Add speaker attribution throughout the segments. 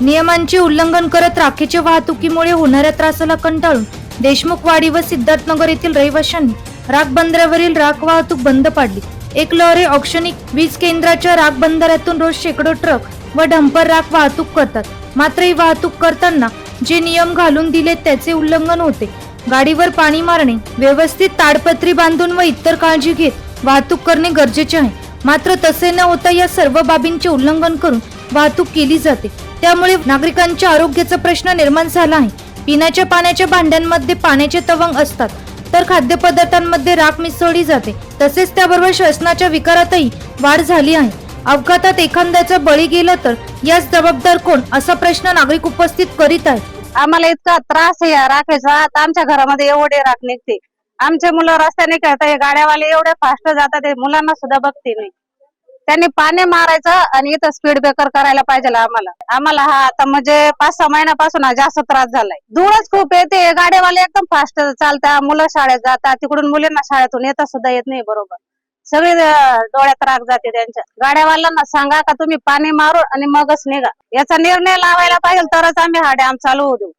Speaker 1: नियमांचे उल्लंघन करत राखेच्या वाहतुकीमुळे होणाऱ्या त्रासाला कंटाळून देशमुखवाडी व सिद्धार्थनगर येथील रहिवाशांनी राख बंदरावरील राख वाहतूक बंद पाडली. एक लहरे औक्षणिक वीज केंद्राच्या राख बंदरातून रोज शेकडो ट्रक व डंपर राख वाहतूक करतात. मात्र ही वाहतूक करताना जे नियम घालून दिले त्याचे उल्लंघन होते. गाडीवर पाणी मारणे व्यवस्थित ताडपत्री बांधून व इतर काळजी घेत वाहतूक करणे गरजेचे आहे. मात्र तसे न होता या सर्व बाबींचे उल्लंघन करून वाहतूक केली जाते. त्यामुळे नागरिकांच्या आरोग्याचा प्रश्न निर्माण झाला आहे. पिण्याच्या पाण्याच्या भांड्यांमध्ये पाण्याचे तवंग असतात तर खाद्यपदार्थांमध्ये राख मिसळली जाते. तसेच त्याबरोबर श्वसनाच्या विकारातही वाढ झाली आहे. अपघातात एखाद्याचा बळी गेला तर यास जबाबदार कोण असा प्रश्न नागरिक उपस्थित करीत आहे
Speaker 2: आम्हाला इतका त्रास आहे या राखेचा. आता आमच्या घरामध्ये एवढे राख निघते. आमचे मुलं रस्त्याने खेळतात हे गाड्यावाले एवढे फास्ट जातात मुलांना सुद्धा बघते नाही. त्यांनी पाणी मारायचं आणि इथं स्पीड ब्रेकर करायला पाहिजे आम्हाला. आम्हाला हा आता म्हणजे पाच सहा महिन्यापासून हा जास्त त्रास झालाय. धूळच खूप येते गाड्यावाले एकदम फास्ट चालतात मुलं शाळेत जातात तिकडून मुलींना शाळेतून येता सुद्धा येत नाही बरोबर. सगळी डोळ्यात राग जाते त्यांच्या. गाड्यावाल्यांना सांगा का तुम्ही पाणी मारू आणि मगच निघा. याचा निर्णय लावायला पाहिजे तरच आम्ही हा डॅम चालू होऊ देऊ.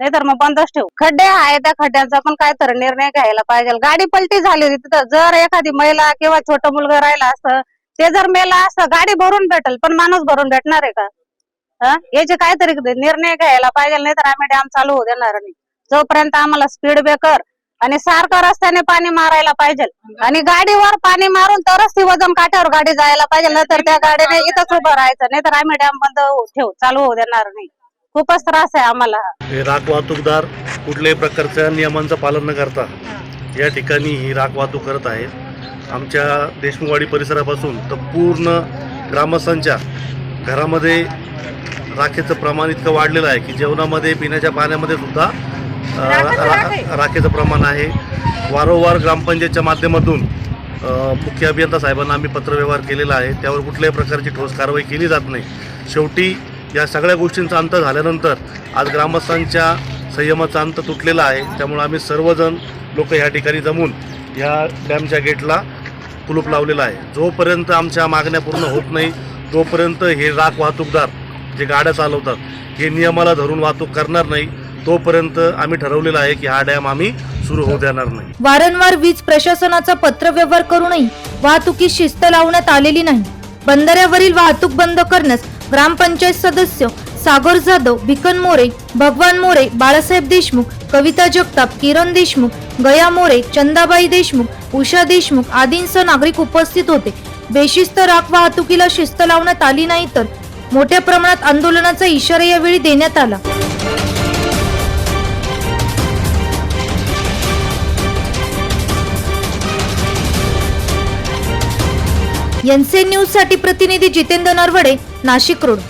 Speaker 2: नाहीतर मग बंदच ठेवू. खड्डे आहे त्या खड्ड्यांचा पण काय तर निर्णय घ्यायला पाहिजे. गाडी पलटी झाली होती तिथं. जर एखादी महिला किंवा छोटं मुलगा राहिला असतं ते जर मेला असं गाडी भरून भेटल पण माणूस भरून भेटणार आहे का? याचे काहीतरी निर्णय घ्यायला पाहिजे नाही तर आम्ही डॅम चालू होऊ देणार नाही. जोपर्यंत आम्हाला स्पीड ब्रेकर आणि सारखं रस्त्याने पाणी मारायला पाहिजे आणि गाडीवर पाणी मारून तरच ती वजन काट्यावर गाडी जायला पाहिजे नाहीतर त्या गाडीने इथंच उभं राहायचं नाहीतर आम्ही डॅम बंद होऊ- ठेवू चालू होऊ देणार नाही. खूपच त्रास आहे आम्हाला.
Speaker 3: हे राख वाहतूकदार कुठल्याही प्रकारच्या नियमांचं पालन न करता या ठिकाणी ही राख वाहतूक करत आहेत. आमच्या देशमुखवाडी परिसरापासून तर पूर्ण ग्रामस्थांच्या घरामध्ये राखेचं प्रमाण इतकं वाढलेलं आहे की जेवणामध्ये पिण्याच्या पाण्यामध्ये सुद्धा राखेचं प्रमाण आहे. वारंवार ग्रामपंचायतच्या माध्यमातून मुख्य अभियंता साहेबांना आम्ही पत्रव्यवहार केलेला आहे. त्यावर कुठल्याही प्रकारची ठोस कारवाई केली जात नाही. शेवटी या सगळ्या गोष्टींचा अंत झाल्यानंतर आज ग्रामस्थांच्या संयमाचा अंत तुटलेला आहे. त्यामुळे आम्ही सर्वजण लोक या ठिकाणी जमून या डॅमच्या गेटला कुलूप लावलेला आहे. जोपर्यंत आमच्या मागण्या पूर्ण होत नाही तोपर्यंत हे राख वाहतूकदार जे गाड्या चालवतात हे नियमाला धरून वाहतूक करणार नाही तोपर्यंत आम्ही ठरवलेलं आहे की हा डॅम आम्ही सुरू होऊ देणार नाही.
Speaker 1: वारंवार वीज प्रशासनाचा पत्रव्यवहार करूनही वाहतुकीस शिस्त लावण्यात आलेली नाही. बंदऱ्यावरील वाहतूक बंद करण्यास ग्रामपंचायत सदस्य सागर जाधव भिकन मोरे भगवान मोरे बाळासाहेब देशमुख कविता जगताप किरण देशमुख गया मोरे चंदाबाई देशमुख उषा देशमुख आदींसह नागरिक उपस्थित होते. बेशिस्त राख वाहतुकीला शिस्त लावण्यात आली नाही तर मोठ्या प्रमाणात आंदोलनाचा इशारा यावेळी देण्यात आला. एनसीएन न्यूजसाठी प्रतिनिधी जितेंद्र नरवडे नाशिक रोड.